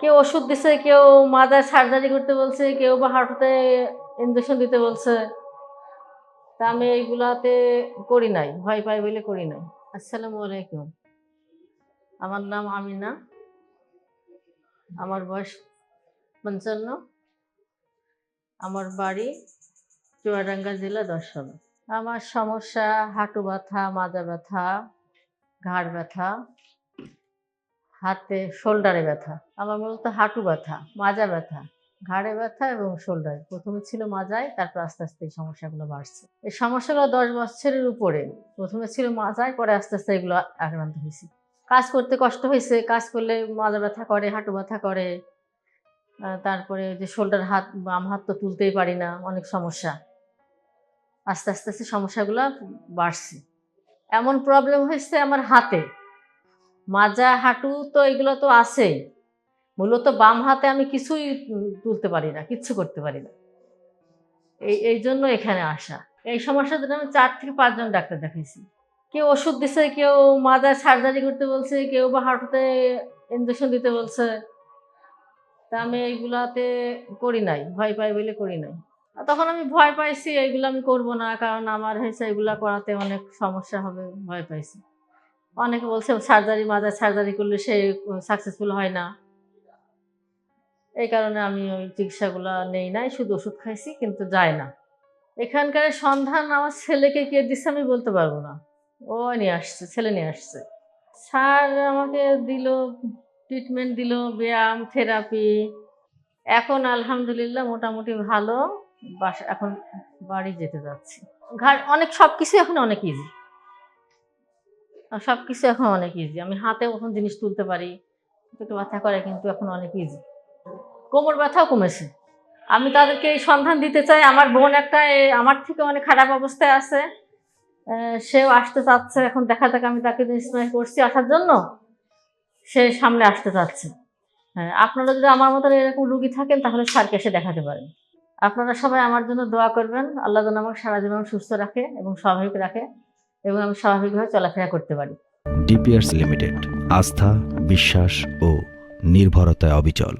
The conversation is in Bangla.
কেউ ওষুধ দিছে, কেউ মাজার সার্জারি করতে বলছে, কেউ বা হাঁটুতে ইঞ্জেকশন দিতে বলছে। তা আমি এইগুলাতে করি নাই, ভয় পাই বলে করি নাই। আসসালামু আলাইকুম। আমার নাম আমিনা। আমার বয়স পঞ্চান্ন। আমার বাড়ি চুয়াডাঙ্গা জেলা দর্শন। আমার সমস্যা, হাঁটু ব্যথা মাজা ব্যথা, ঘাড় ব্যথা। হাতে শোল্ডারে ব্যথা, আমার মূলত হাঁটু ব্যথা, মাজা ব্যথা, ঘাড়ে ব্যথা এবং শোল্ডারে। প্রথমে ছিল মাজায়, তারপর আস্তে আস্তে এই সমস্যাগুলো বাড়ছে। এই সমস্যাগুলো দশ বছরের উপরে। প্রথমে ছিল মাজায়, পরে আস্তে আস্তে এগুলো আক্রান্ত হয়েছে। কাজ করতে কষ্ট হয়েছে, কাজ করলে মাজা ব্যথা করে, হাঁটু ব্যথা করে। তারপরে যে শোল্ডার হাত, বাম হাত তো তুলতেই পারি না, অনেক সমস্যা। আস্তে আস্তে আস্তে সমস্যাগুলো বাড়ছে। এমন প্রবলেম হয়েছে আমার হাতে। মাজা, হাঁটু তো এগুলো তো আছেই। মূলত বাম হাতে আমি কিছুই তুলতে পারি না, কিচ্ছু করতে পারি না। এই এই জন্য এখানে আসা। এই সমস্যার জন্য আমি চার থেকে পাঁচজন ডাক্তার দেখাইছি। কেউ ওষুধ দিছে, কেউ মাজার সার্জারি করতে বলছে, কেউ বা হাঁটুতে ইঞ্জেকশন দিতে বলছে। তা আমি এইগুলাতে করি নাই, ভয় পাই বলে করি নাই। তখন আমি ভয় পাইছি, এইগুলো আমি করব না, কারণ আমার হয়েছে এগুলা করাতে অনেক সমস্যা হবে, ভয় পাইছি। অনেকে বলছে সার্জারি মাজার সার্জারি করলে সে সাকসেসফুল হয় না। এই কারণে আমি ওই চিকিৎসাগুলো নেই নাই, শুধু ওষুধ খাইছি কিন্তু যায় না। এখানকার সন্ধান আমার ছেলেকে কে দিচ্ছে আমি বলতে পারব না। ও নিয়ে আসছে, ছেলে নিয়ে আসছে। স্যার আমাকে দিল ট্রিটমেন্ট দিল, ব্যায়াম থেরাপি এখন আলহামদুলিল্লাহ মোটামুটি ভালো। বাসা, এখন বাড়ি যেতে যাচ্ছি। ঘাট অনেক সব কিছু এখন অনেক ইজি সব কিছু এখন অনেক ইজি আমি হাতে এখন জিনিস তুলতে পারি একটু ব্যথা করে কিন্তু এখন অনেক ইজি কোমর ব্যথাও কমেছে। আমি তাদেরকে এই সন্ধান দিতে চাই। আমার বোন একটা আমার থেকে অনেক খারাপ অবস্থায় আছে। সেও আসতে চাচ্ছে। এখন দেখা যাক আমি তাকে ইন্সপায়ার করছি আসার জন্য। সে সামনে আসতে চাচ্ছে। হ্যাঁ আপনারা যদি আমার মতন এরকম রুগী থাকেন, তাহলে স্যারকে এসে দেখাতে পারেন। আপনারা সবাই আমার জন্য দোয়া করবেন। আল্লাহ যেন আমাকে সারা জীবন সুস্থ রাখে এবং স্বাভাবিক রাখে। এবং আমি স্বাভাবিকভাবে চলাফেরা করতে পারি। ডিপিয়ার্স লিমিটেড আস্থা বিশ্বাস ও নির্ভরতায় অবিচল।